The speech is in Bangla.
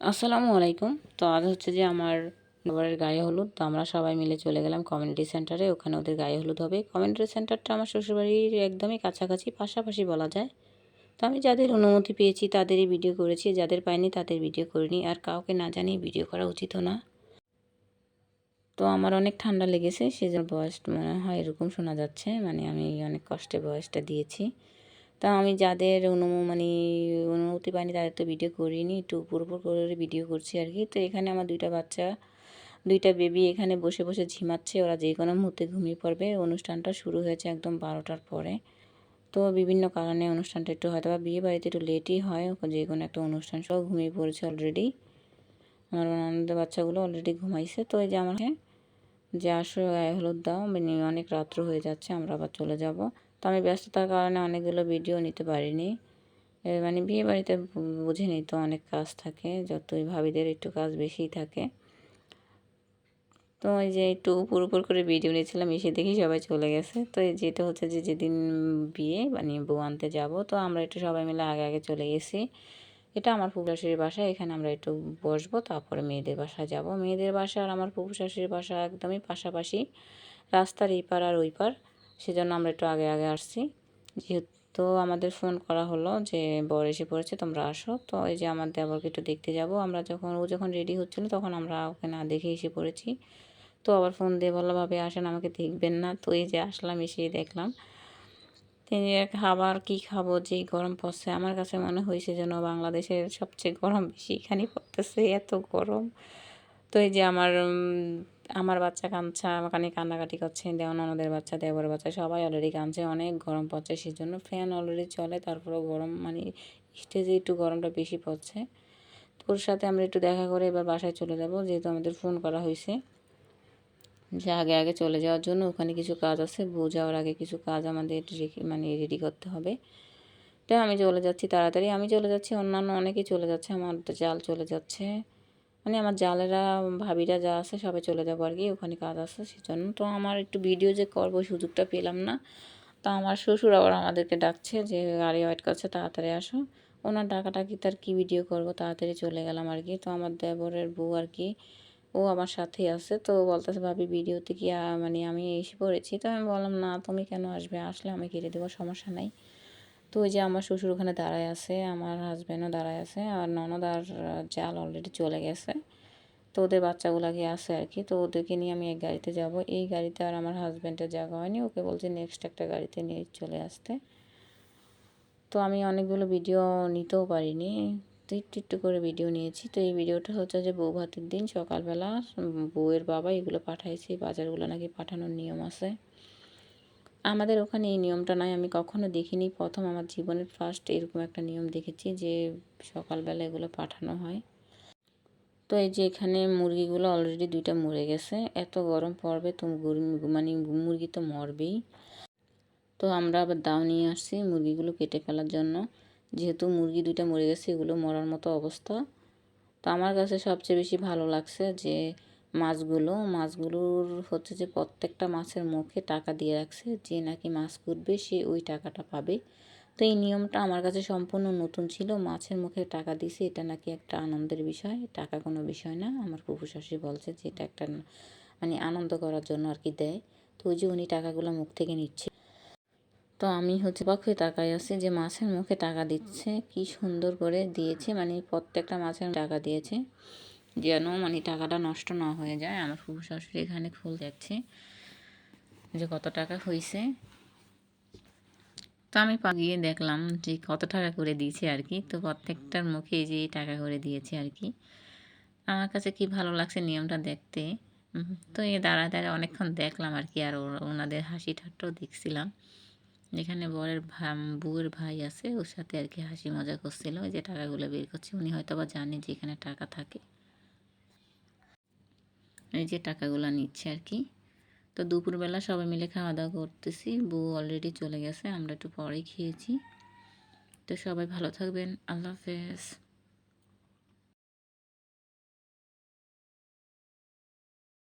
আসসালামু আলাইকুম। তো আজ হচ্ছে যে আমার বাবার গায়ে হলুদ, তো আমরা সবাই মিলে চলে গেলাম কমিউনিটি সেন্টারে ওখানে ওদের গায়ে হলুদ হবে। কমিউনিটি সেন্টারটা আমার শ্বশুরবাড়ির একদমই কাছাকাছি, পাশাপাশি বলা যায়। তো আমি যাদের অনুমতি পেয়েছি, তাদেরই ভিডিও করেছি। যাদের পাইনি, তাদের ভিডিও করিনি। আর কাউকে না জানিয়ে ভিডিও করা উচিত না। তো আমার অনেক ঠান্ডা লেগেছে, সেজন্য বয়স মনে হয় এরকম শোনা যাচ্ছে। মানে আমি অনেক কষ্টে বয়সটা দিয়েছি। তা আমি যাদের অনু মানে অনুমতি পাইনি তাদের তো ভিডিও করিনি, একটু উপর উপর করে ভিডিও করছি আর কি তো এখানে আমার দুইটা বাচ্চা, দুইটা বেবি এখানে বসে বসে ঝিমাচ্ছে, ওরা যে কোনো মুহূর্তে ঘুমিয়ে পড়বে। অনুষ্ঠানটা শুরু হয়েছে একদম বারোটার পরে। তো বিভিন্ন কারণে অনুষ্ঠানটা একটু হয়তো বা বিয়ে বাড়িতে একটু লেটই হয় যে কোনো একটা অনুষ্ঠান সব ঘুমিয়ে পড়েছে অলরেডি আমার আনন্দ বাচ্চাগুলো অলরেডি ঘুমাইছে। তো এই যে আমাকে, যে আসো গায়ে হলুদ দাও মানে অনেক রাত্র হয়ে যাচ্ছে, আমরা আবার চলে যাব। তো আমি ব্যস্ততার কারণে অনেকগুলো ভিডিও নিতে পারিনি। মানে বিয়ে বাড়িতে বুঝিনি তো অনেক কাজ থাকে, যতই ভাবিদের একটু কাজ বেশিই থাকে। তো এই যে একটু উপর উপর করে ভিডিও নিয়েছিলাম, এসে দেখি সবাই চলে গেছে। তো এই যেটা হচ্ছে যে যেদিন বিয়ে মানে বউ আনতে যাব, তো আমরা একটু সবাই মিলে আগে আগে চলে গেছি। এটা আমার ফুফু বাসা, এখানে আমরা একটু বসবো, তারপরে মেয়েদের বাসায় যাব। মেয়েদের বাসা আর আমার শাশুড়ির বাসা একদমই পাশাপাশি, রাস্তার এই পার আর ওই পার সেজন্য আমরা একটু আগে আগে আসছি। যেহেতু আমাদের ফোন করা হলো যে বর এসে পড়েছে, তোমরা আসো। তো এই যে আমার দেবরকে একটু দেখতে যাব। আমরা যখন, ও যখন রেডি হচ্ছিল তখন আমরা ওকে না দেখে এসে পড়েছি। তো আবার ফোন দিয়ে ভালোভাবে আসেন, আমাকে দেখবেন না। তো এই যে আসলাম এসে দেখলাম। তিনি খাবার কি খাব যে গরম পড়ছে, আমার কাছে মনে হয়েছে যেন বাংলাদেশের সবচেয়ে গরম বেশি এখানে পড়তেছে, এত গরম। তো এই যে আমার আমার বাচ্চা কাঁদছে আমাকে কান্নাকাটি করছে দেওয়ান আমাদের বাচ্চা, দেবর বাচ্চা, সবাই অলরেডি কাঁদছে, অনেক গরম পড়ছে সেই জন্য ফ্যান অলরেডি চলে, তারপরেও গরম মানে স্টেজে একটু গরমটা বেশি পড়ছে। তোর সাথে আমরা একটু দেখা করে এবার বাসায় চলে যাব, যেহেতু আমাদের ফোন করা হয়েছে। যে আগে আগে চলে যাওয়ার জন্য ওখানে কিছু কাজ আছে বউ যাওয়ার আগে কিছু কাজ আমাদের মানে রেডি করতে হবে। তো আমি চলে যাচ্ছি, তাড়াতাড়ি আমি চলে যাচ্ছি, অন্যান্য অনেকেই চলে যাচ্ছে, আমার জাল চলে যাচ্ছে। মানে আমার জালেরা ভাবিরা যা আছে সবাই চলে যাব আর কি, ওখানে কাজ আছে সেজন্য। তো আমার একটু ভিডিও যে করব, সুযোগটা পেলাম না। তা আমার শ্বশুর আবার আমাদেরকে ডাকছে যে গাড়ি ওয়েট করছে, তাড়াতাড়ি আসো। ওনার ডাকাটাকি তার কী ভিডিও করব, তাড়াতাড়ি চলে গেলাম আর কি। তো আমার দেবরের বউ আর কি, ও আমার সাথেই আছে। তো বলতেছে, ভাবি ভিডিওতে কি মানে আমি এসে পড়েছি? তো আমি বললাম, না, তুমি কেন আসবে? আসলে আমি কেটে দেবো, সমস্যা নাই। তো ওই যে আমার শ্বশুর ওখানে দাঁড়ায় আছে, আমার হাজব্যান্ডও দাঁড়ায় আছে, আর ননদ আর জাল অলরেডি চলে গেছে। তো ওদের বাচ্চাগুলোকে আছে আর কি, তো ওদেরকে নিয়ে আমি এক গাড়িতে যাব। এই গাড়িতে আর আমার হাজব্যান্ডের জায়গা হয়নি, ওকে বলছে নেক্সট একটা গাড়িতে নিয়ে চলে আসতে। তো আমি অনেকগুলো ভিডিও নিতেও পারিনি তো একটু একটু করে ভিডিও নিয়েছি। তো এই ভিডিওটা হচ্ছে যে বউ ভাতের দিন, সকালবেলা বউয়ের বাবা এগুলো পাঠাইছে, বাজারগুলো নাকি পাঠানোর নিয়ম আছে। আমাদের ওখানে এই নিয়মটা নয়, আমি কখনো দেখিনি। প্রথম আমার জীবনের ফার্স্ট এরকম একটা নিয়ম দেখেছি যে, সকালবেলা এগুলো পাঠানো হয়। তো এই যে এখানে মুরগিগুলো অলরেডি দুইটা মরে গেছে। এত গরম পড়বে তো মানে মুরগি তো মরবেই। তো আমরা আবার দাও নিয়ে আসছি মুরগিগুলো কেটে ফেলার জন্য। যেহেতু মুরগি দুইটা মরে গেছে, এগুলো মরার মতো অবস্থা। তো আমার কাছে সবচেয়ে বেশি ভালো লাগছে যে মাছগুলো, মাছগুলোর হচ্ছে যে প্রত্যেকটা মাছের মুখে টাকা দিয়ে রাখছে, যে নাকি মাছ কুটবে সে ওই টাকাটা পাবে। তো এই নিয়মটা আমার কাছে সম্পূর্ণ নতুন ছিল, মাছের মুখে টাকা দিছে এটা নাকি একটা আনন্দের বিষয়, টাকা কোনো বিষয় না। আমার ফুফু শাশুড়ি বলছে যে এটা একটা মানে আনন্দ করার জন্য আর কি দেয়। তো ওই যে উনি টাকাগুলো মুখ থেকে নিচ্ছে। তো আমি হচ্ছে পক্ষে তাকাই আছি যে মাছের মুখে টাকা দিচ্ছে, কি সুন্দর করে দিয়েছে মানে প্রত্যেকটা মাছের টাকা দিয়েছে। যেন মানে টাকাটা নষ্ট না হয়ে যায়। আমার ফুফু শাশুড়ি এখানে ফুল দেখছে যে কত টাকা হয়েছে তো আমি গিয়ে দেখলাম যে কত টাকা করে দিয়েছে আর কি। তো প্রত্যেকটার মুখে যে টাকা করে দিয়েছে আর কি। আমার কাছে কি ভালো লাগছে নিয়মটা দেখতে। তো এই দাঁড়া দাঁড়া অনেকক্ষণ দেখলাম আর কি। আর ওনাদের হাসি ঠাট্টাও দেখছিলাম। যেখানে বরের বউয়ের ভাই আছে, ওর সাথে আর কি হাসি মজা করছিল। যে টাকাগুলো বের করছে, উনি হয়তো বা জানে যে এখানে টাকা থাকে। এই যে টাকাগুলো নিচ্ছে আর কি। তো দুপুরবেলা সবাই মিলে খাওয়া দাওয়া করতেছি। বউ অলরেডি চলে গেছে, আমরা একটু পরে খেয়েছি। তো সবাই ভালো থাকবেন, আল্লাহ হাফেজ।